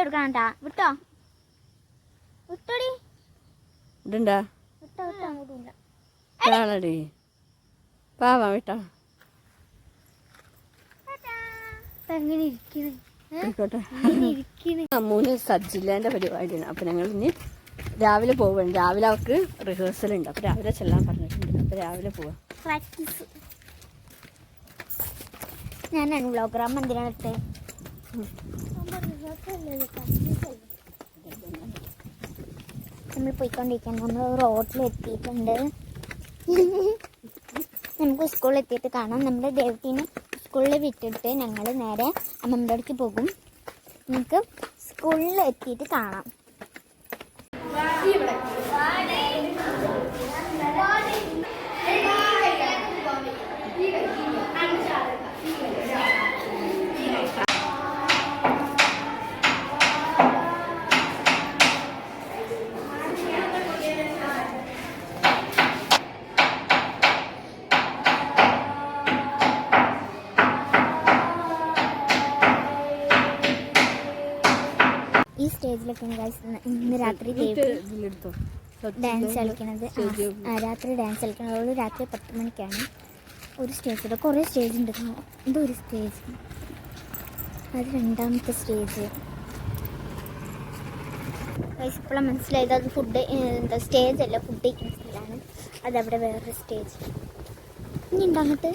എടുക്കണട്ടാ വിട്ടോ? വിട്ടോടി. ഇതുണ്ടാ? വിട്ടോ വിട്ടോ അങ്ങോട്ടില്ല കാണടി പാവാ വിട്ടോ. അമ്മൂന് സബ്ജില്ലേന്റെ പരിപാടിയാണ്. അപ്പം ഞങ്ങൾ ഇനി രാവിലെ പോവുകയാണ് രാവിലെ അവർക്ക് റിഹേഴ്സൽ ഉണ്ട്. അപ്പം രാവിലെ ചെല്ലാൻ പറഞ്ഞിട്ടുണ്ട്. അപ്പം രാവിലെ പോവാം. പ്രാക്ടീസ്. ഞാനാണ് വ്ളോഗ്രാം എന്തിനാണ് ഇട്ടേ നമ്മൾ പോയിക്കൊണ്ടിരിക്കുകയാണ്. നമ്മൾ റോഡിൽ എത്തിയിട്ടുണ്ട് നമുക്ക് സ്കൂളിൽ എത്തിയിട്ട് കാണാം. നമ്മുടെ ദൈവത്തിനെ സ്കൂളിൽ വിട്ടിട്ട് ഞങ്ങൾ നേരെ അമ്മമ്മയുടെ അടുത്ത് പോകും. നമുക്ക് സ്കൂളിൽ എത്തിയിട്ട് കാണാം. ഈ ഇന്ന് രാത്രി ഡാൻസ് കളിക്കണത്. രാത്രി ഡാൻസ് കളിക്കണത്. രാത്രി പത്ത് മണിക്കാണ്. ഒരു സ്റ്റേജ് കുറേ സ്റ്റേജ് ഉണ്ട്. എന്തോ ഒരു സ്റ്റേജ് അത് രണ്ടാമത്തെ സ്റ്റേജ് ഇപ്പോഴാണ് മനസ്സിലായത് അത് ഫുഡ് എന്താ സ്റ്റേജ് അല്ല ഫുഡ് കഴിക്കുന്ന സ്ഥലമാണ് അതവിടെ വേറൊരു സ്റ്റേജ് ഇനി ഉണ്ട് അങ്ങോട്ട്?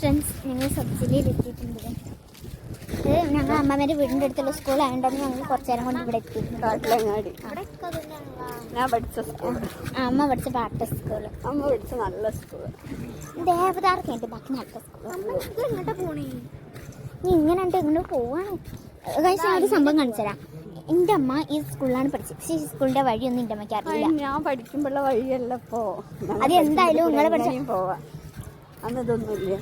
ഫ്രണ്ട്സ് ഞങ്ങൾ സബ്സിഡിയിൽ എത്തിയിട്ടുണ്ട്. ഇത് ഞങ്ങൾ അമ്മമാര് വീടിന്റെ അടുത്തുള്ള സ്കൂളായതുകൊണ്ടാണ് ഞങ്ങൾ കുറച്ച് നേരം കൊണ്ട് ഇവിടെ എത്തി ഞാൻ പഠിച്ച സ്കൂൾ അമ്മ പഠിച്ച പാട്ട സ്കൂൾ അമ്മ പഠിച്ച നല്ല സ്കൂൾ ദേവതാർക്കുണ്ട് ബാക്കി നല്ല സ്കൂൾ നീ ഇങ്ങനെ ഉണ്ട് ഇങ്ങോട്ട് പോവാണ്. കഴിച്ച ഞാൻ ഒരു സംഭവം കാണിച്ചു തരാം. എന്റെ അമ്മ ഈ സ്കൂളിലാണ് പഠിച്ചത്. പക്ഷേ ഈ സ്കൂളിന്റെ വഴിയൊന്നും എന്റെ അമ്മയ്ക്ക് അറിയില്ല. ഞാൻ പഠിക്കുമ്പോഴുള്ള വഴിയല്ല ഇപ്പോ. അത് എന്തായാലും നിങ്ങൾ പഠിച്ചാലും പോവാ. അന്ന് ഇതൊന്നുമില്ല.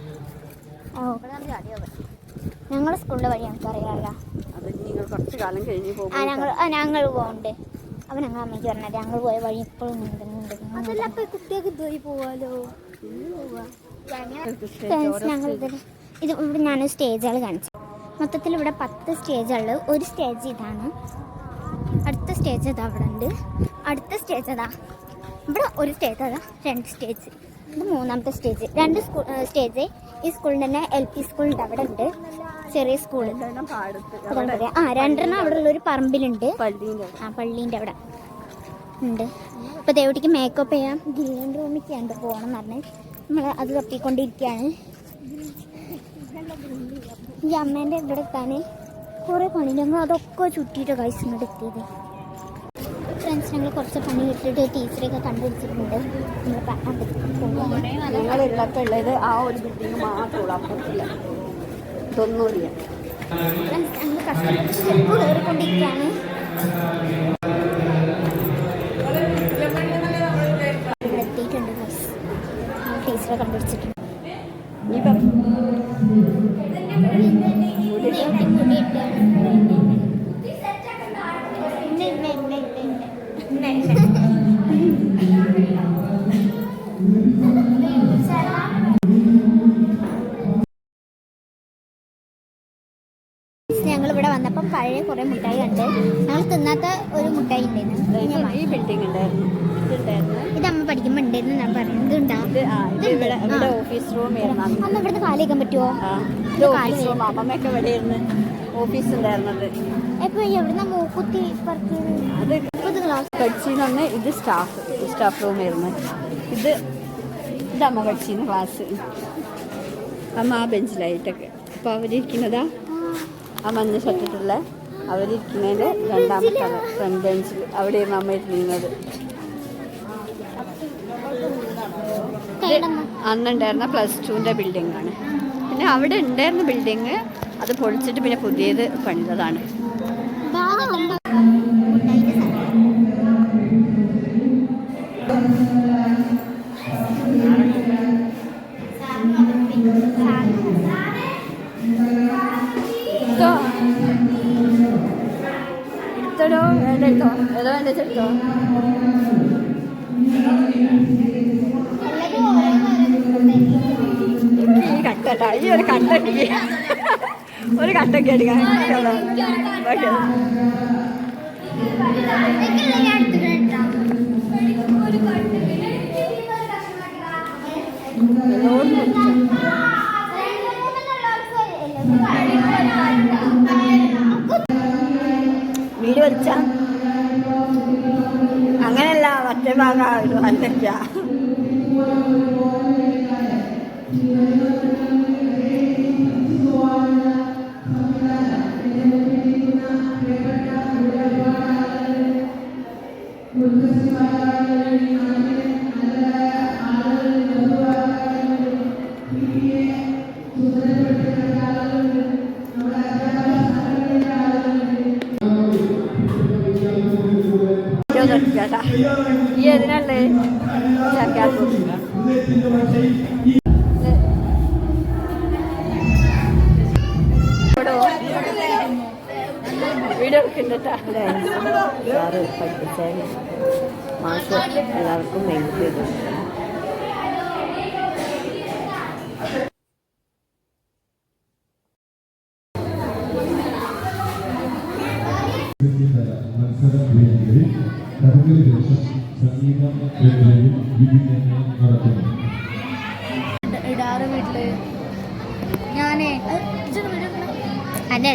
ഓ. ഞങ്ങളുടെ സ്കൂളിന്റെ വഴി ഞങ്ങൾക്ക് അറിയാറില്ല നിങ്ങൾ കുറച്ച് കാലം കഴിഞ്ഞ് ആ ഞങ്ങൾ ആ ഞങ്ങൾ പോകുന്നുണ്ട് അപ്പം ഞങ്ങൾ അമ്മയ്ക്ക് പറഞ്ഞത് ഞങ്ങൾ പോയ വഴി ഇപ്പോഴും ഉണ്ട് കുട്ടികൾക്ക് ഇതുവഴി പോവാലോ? ഫ്രണ്ട്സ് ഞങ്ങൾ ഇതിൽ ഇത് ഇവിടെ ഞാൻ സ്റ്റേജുകൾ കാണിച്ചു. മൊത്തത്തിൽ ഇവിടെ പത്ത് സ്റ്റേജുകൾ ഒരു സ്റ്റേജ് ഇതാണ്. അടുത്ത സ്റ്റേജ് ഇതാ അവിടെ ഉണ്ട്. അടുത്ത സ്റ്റേജ് അതാ ഇവിടെ ഒരു സ്റ്റേജ് അതാ രണ്ട് സ്റ്റേജ്. ഇത് മൂന്നാമത്തെ സ്റ്റേജ്. രണ്ട് സ്കൂൾ സ്റ്റേജ്. ഈ സ്കൂളിൽ തന്നെ എൽ പി സ്കൂളുണ്ട് അവിടെ ഉണ്ട്. ചെറിയ സ്കൂൾ. ആ രണ്ടെണ്ണം അവിടെ ഉള്ള ഒരു പറമ്പിലുണ്ട് ആ പള്ളീന്റെ അവിടെ ഉണ്ട്. ഇപ്പോൾ ദേവട്ടിക്ക് മേക്കപ്പ് ചെയ്യാം. ഗ്രീൻ റൂമിലേക്ക് ഉണ്ട് പോകണം എന്ന് പറഞ്ഞ്. നമ്മൾ അത് തപ്പിക്കൊണ്ടിരിക്കുകയാണ്. ഈ അമ്മേന്റെ ഇവിടെ എത്താൻ കുറേ പണി ഞങ്ങൾ അതൊക്കെ ചുറ്റിയിട്ട് കഴിച്ചിട്ട് എത്തിയത്. ഫ്രണ്ട്സ് ഞങ്ങൾ കുറച്ച് പണി വിട്ടിട്ട് ടീച്ചറെയൊക്കെ കണ്ടുപിടിച്ചിട്ടുണ്ട് ഞങ്ങളുള്ളപ്പോൾ ഉള്ളത് ആ ഒരു ബിൽഡിങ് മാത്രമുള്ള അപ്പുറത്തില്ല ഇതൊന്നുമില്ല ഫ്രണ്ട്സ് ഞങ്ങൾ കഷ്ടപ്പെട്ട് സ്റ്റെപ്പ് കയറിക്കൊണ്ടിരിക്കുകയാണ് ഇവിടെ എത്തിയിട്ടുണ്ട് ബസ് ടീച്ചറെ കണ്ടുപിടിച്ചിട്ടുണ്ട് ഞങ്ങൾ ഇവിടെ വന്നപ്പം പഴയ കുറെ മുട്ടായി കണ്ട്. ഞങ്ങൾ തിന്നാത്ത ഒരു മുട്ടായി ഉണ്ടായിരുന്നു ഈ ബിൽഡിംഗ് ഉണ്ടായിരുന്നു ഇത് അമ്മ പഠിക്കുമ്പോൾ ഉണ്ടായിരുന്നു ഞാൻ പറയുന്നത്. ഇവിടെ ഓഫീസ് റൂം. അമ്മ ഇവിടുന്ന് കാലി വയ്ക്കാൻ പറ്റുമോ ഓഫീസ് റൂം അമ്മമ്മയൊക്കെ ഇവിടെ ഇരുന്ന് ഓഫീസ് ഉണ്ടായിരുന്നത് എപ്പോ എവിടുന്ന മൂക്കുത്തി പറക്കിയത് ക്ലാസ് പഠിച്ചിന്ന് ഇത് സ്റ്റാഫ് സ്റ്റാഫ് റൂം ആയിരുന്നു. ഇത് ഇത് അമ്മ പഠിച്ചിരുന്ന ക്ലാസ് അമ്മ ആ ബെഞ്ചിലായിട്ടൊക്കെ അപ്പോൾ അവരിരിക്കുന്നതാ? ആ മഞ്ഞ ഷർട്ടിട്ടുള്ള അവരിയ്ക്കുന്നതിന്റെ രണ്ടാമത്തെ ഫ്രണ്ട് ബെഞ്ചിൽ അവിടെയായിരുന്നു അമ്മ കേടമ്മ അന്നുണ്ടായിരുന്ന പ്ലസ് ടുവിന്റെ ബിൽഡിംഗ് ആണ്. പിന്നെ അവിടെ ഉണ്ടായിരുന്ന ബിൽഡിങ് അത് പൊളിച്ചിട്ട് പിന്നെ പുതിയത് പണിതതാണ്. എടുത്തോ എടുത്തടോ വേണ്ട എടുത്തോ ഏതോ വേണ്ട എടുത്തോ ഈ കട്ടട്ടാ ഈ ഒരു കട്ട ഒരു കട്ടൊക്കെ അടിക്കാൻ വീട് മറ്റേ ഭാഗം സാറ് മാഷ് എല്ലാവർക്കും ഇടാറ് വീട്ടിൽ. ഞാനേ അതെ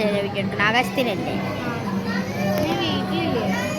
അതെ വീട്ടിലുണ്ട് ആകാശത്തിലല്ലേ സാറാണ്